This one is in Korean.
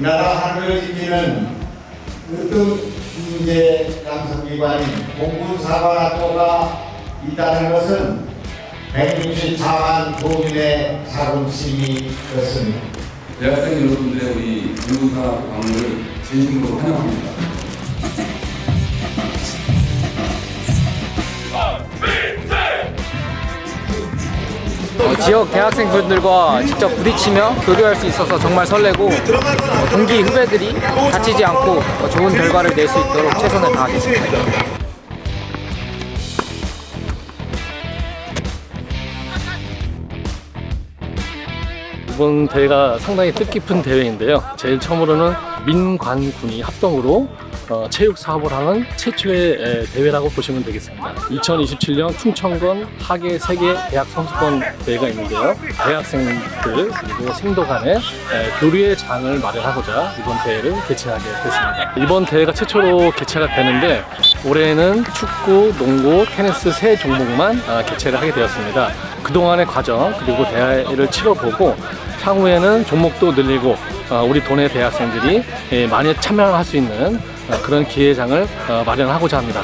나라 하늘을 지키는 으뜸 인재 양성기관인 공군사관학교가 있다는 것은 164만 도민의 자긍심이 었습니다. 대학생 여러분들의 우리 공군사 방문을 진심으로 환영합니다. 어, 지역 대학생분들과 직접 부딪히며 교류할 수 있어서 정말 설레고 어, 동기 후배들이 다치지 않고 어, 좋은 결과를 낼 수 있도록 최선을 다하겠습니다. 이번 대회가 상당히 뜻깊은 대회인데요. 제일 처음으로는 민관군이 합동으로 어, 체육 사업을 하는 최초의 에, 대회라고 보시면 되겠습니다. 2027년 충청권 하계 세계 대학 선수권 대회가 있는데요. 대학생들 그리고 생도 간의 에, 교류의 장을 마련하고자 이번 대회를 개최하게 됐습니다. 이번 대회가 최초로 개최가 되는데 올해는 축구, 농구, 테니스 세 종목만 아, 개최를 하게 되었습니다. 그동안의 과정 그리고 대회를 치러보고 향후에는 종목도 늘리고 어, 우리 도내 대학생들이 예, 많이 참여할 수 있는 어, 그런 기회장을 어, 마련하고자 합니다.